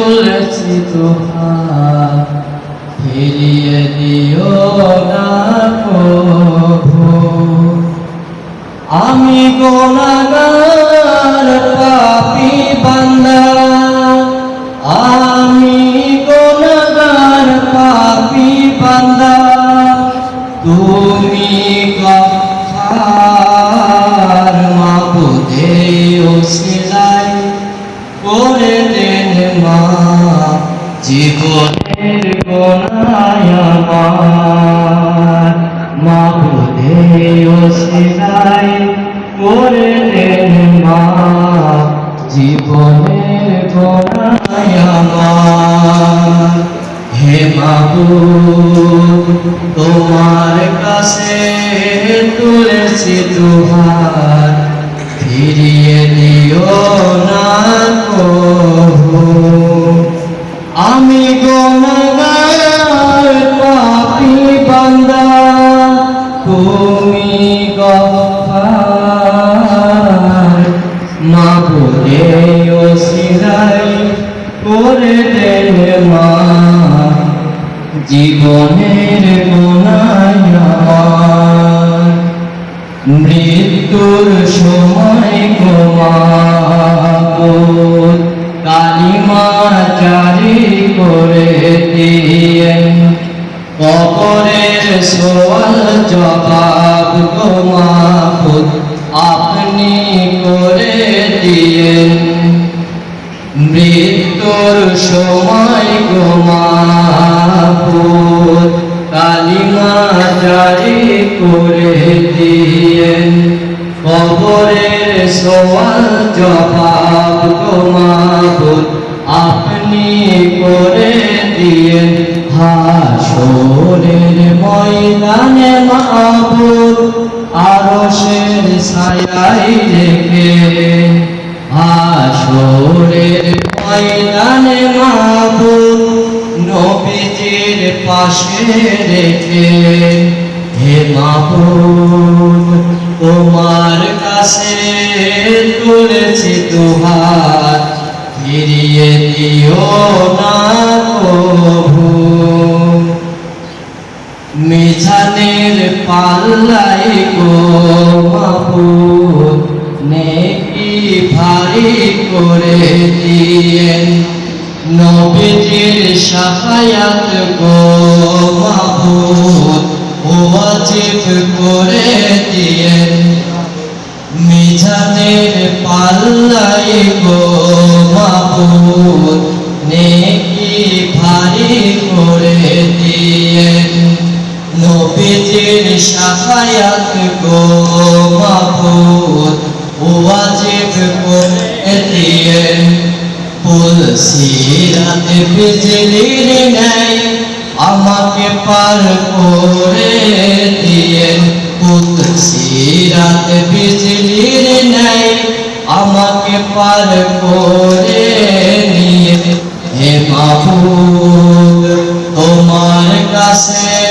তুলেছি তোহার ফিরিয়ে দিও না প্রভু। আমি গোনাগার পাপি বান্দা। আমি জীবনের গোনায় আমার মাবুদে ওসিলাই করে দেন মা, জীবনের গোনায় আমার। হে মাবুদ, তোমার কাছে তুলেছি তুহার মাবুদে ওসিলাই করে দেন মা। জীবনের গোনায় আমার মৃত্যুর সময় গোমাবুদ কালিমা জারি করে দিয়েন, কবরের সোয়াল জবাব গোমাবুদ আপনি দিয়েন মৃত্যুর সময় গোমাবুদ কালিমা জারি করে দিয়েন কবরের সোয়াল জবাব গোমাবুদ আপনি করে দিয়েন হাসরের ময়দানে মাবুদ আরশের ছায়াই রেখে পাশে হে তোমার কাছে তুলেছি তুহার ফিরিয়ে দিও না প্রভু। মিছানের পাল্লাই গো করে দিয়েন নবীজির সাফায়াত গো মাবুদ ওয়াজিব করে দিয়েন মিছানের পাল্লাই গো মাবুদ নেকি ভারী করে দিয়েন নবীজির সাফায়াত গো বিজলির নাই আমাকে পার করে দিয়েন পুলসিরাত বিজলির নাই আমাকে পার করে নিয়ে হে মাহবুব, তোমার কাছে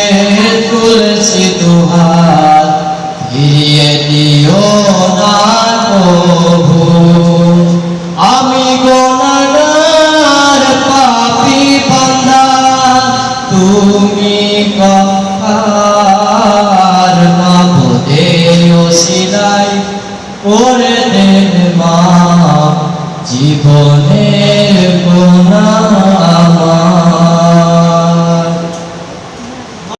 কফার মাবুদে ওসিলাই করে দেন মা। জীবনের